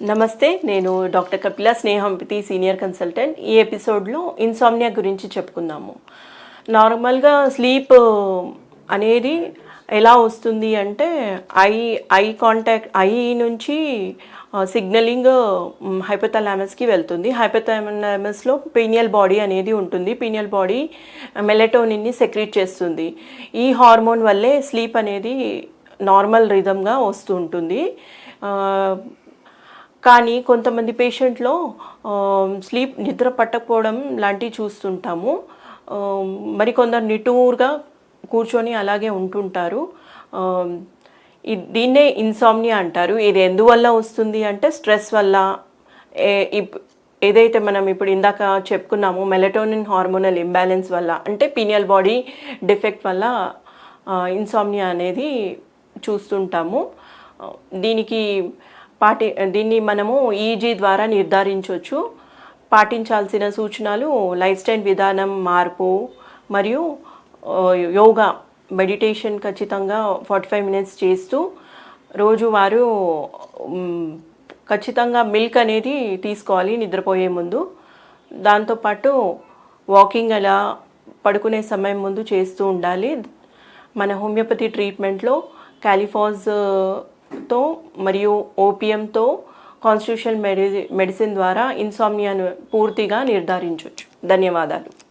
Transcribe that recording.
నమస్తే నేను doctor Kapila Snehampati senior consultant. ఈ ఎపిసోడ్లో ఇన్సామ్నియా గురించి చెప్పుకుందాము. నార్మల్గా స్లీప్ అనేది ఎలా వస్తుంది అంటే ఐ ఐ కాంటాక్ట్ ఐ నుంచి సిగ్నలింగ్ హైపోథలామస్కి వెళ్తుంది. హైపోథలామస్లో పీనియల్ బాడీ అనేది ఉంటుంది. పీనియల్ బాడీ మెలటోనిన్ని సెక్రీట్ చేస్తుంది. ఈ హార్మోన్ వల్లే స్లీప్ అనేది నార్మల్ రిధంగా వస్తూ ఉంటుంది. కానీ కొంతమంది పేషెంట్లో స్లీప్ నిద్ర పట్టకపోవడం లాంటివి చూస్తుంటాము. మరి మరికొందరు నిటూరుగా కూర్చొని అలాగే ఉంటుంటారు. దీన్నే ఇన్సామ్నియా అంటారు. ఇది ఎందువల్ల వస్తుంది అంటే స్ట్రెస్ వల్ల. ఏ- ఇప్- ఏదైతే మనం ఇప్పుడు ఇందాక చెప్పుకున్నామో మెలటోనిన్ హార్మోనల్ ఇంబ్యాలెన్స్ వల్ల అంటే పీనియల్ బాడీ డిఫెక్ట్ వల్ల ఇన్సామ్నియా అనేది చూస్తుంటాము. దీనికి పాటి దీన్ని మనము ఈజీ ద్వారా నిర్ధారించవచ్చు పాటించాల్సిన సూచనలు లైఫ్ స్టైల్ విధానం మార్పు మరియు యోగా మెడిటేషన్ ఖచ్చితంగా ఫార్టీ ఫైవ్ మినిట్స్ చేస్తూ రోజువారు ఖచ్చితంగా మిల్క్ అనేది తీసుకోవాలి నిద్రపోయే ముందు. దాంతోపాటు వాకింగ్ అలా పడుకునే సమయం ముందు చేస్తూ ఉండాలి. మన హోమియోపతి ట్రీట్మెంట్లో క్యాలిఫాజ్ తో మరియు ఓపియంతో కాన్స్టిట్యూషన్ మెడి మెడిసిన్ ద్వారా ఇన్సామ్నియాను పూర్తిగా నిర్ధారించవచ్చు ధన్యవాదాలు.